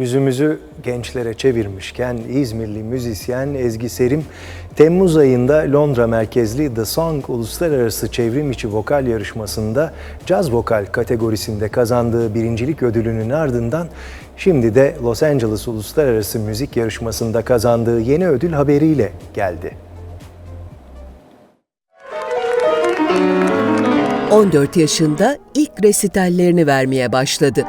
Yüzümüzü gençlere çevirmişken İzmirli müzisyen Ezgi Serim, Temmuz ayında Londra merkezli The Song Uluslararası Çevrim İçi Vokal Yarışması'nda caz vokal kategorisinde kazandığı birincilik ödülünün ardından şimdi de Los Angeles Uluslararası Müzik Yarışması'nda kazandığı yeni ödül haberiyle geldi. 14 yaşında ilk resitallerini vermeye başladı.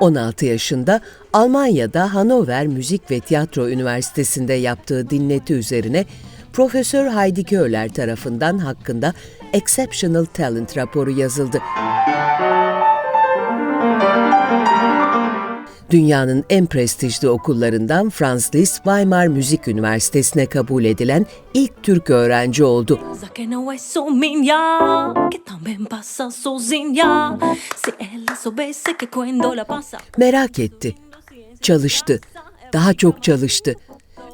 16 yaşında Almanya'da Hannover Müzik ve Tiyatro Üniversitesi'nde yaptığı dinleti üzerine Profesör Heidi Köhler tarafından hakkında Exceptional Talent raporu yazıldı. Dünyanın en prestijli okullarından Franz Liszt Weimar Müzik Üniversitesi'ne kabul edilen ilk Türk öğrenci oldu. Merak etti, çalıştı, daha çok çalıştı.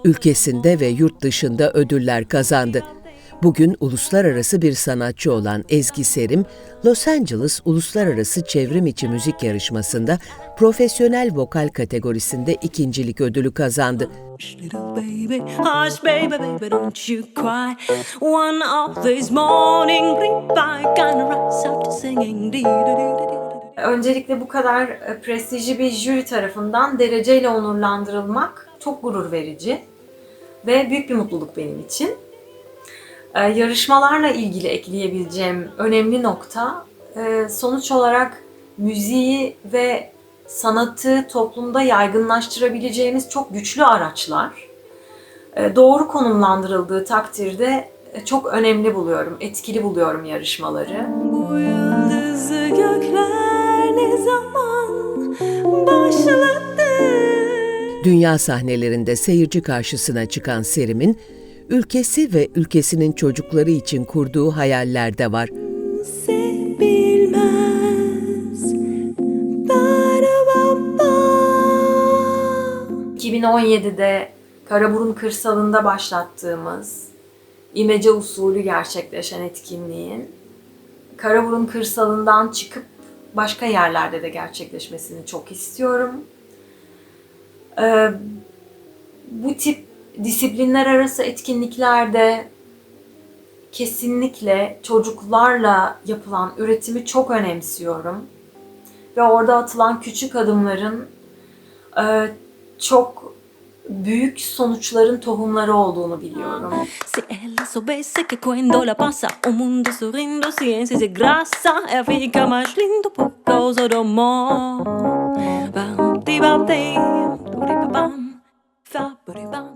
Ülkesinde ve yurt dışında ödüller kazandı. Bugün uluslararası bir sanatçı olan Ezgi Serim, Los Angeles Uluslararası Çevrim İçi Müzik Yarışması'nda profesyonel vokal kategorisinde ikincilik ödülü kazandı. Öncelikle bu kadar e, prestijli bir jüri tarafından dereceyle onurlandırılmak çok gurur verici ve büyük bir mutluluk benim için. Ee, Yarışmalarla ilgili ekleyebileceğim önemli nokta e, sonuç olarak müziği ve sanatı toplumda yaygınlaştırabileceğimiz çok güçlü araçlar. E, Doğru konumlandırıldığı takdirde e, çok önemli buluyorum, etkili buluyorum yarışmaları. Bu yıldızı gökler ne zaman başladı? Dünya sahnelerinde seyirci karşısına çıkan Serim'in, ülkesi ve ülkesinin çocukları için kurduğu hayaller de var. bilmez. Ba-da-ba-ba. 2017'de Karaburun kırsalında başlattığımız imece usulü gerçekleşen etkinliğin Karaburun kırsalından çıkıp başka yerlerde de gerçekleşmesini çok istiyorum. Ee, bu tip disiplinler arası etkinliklerde kesinlikle çocuklarla yapılan üretimi çok önemsiyorum. Ve orada atılan küçük adımların e, çok büyük sonuçların tohumları olduğunu biliyorum. Bam, di bam, ba bam, fa bam.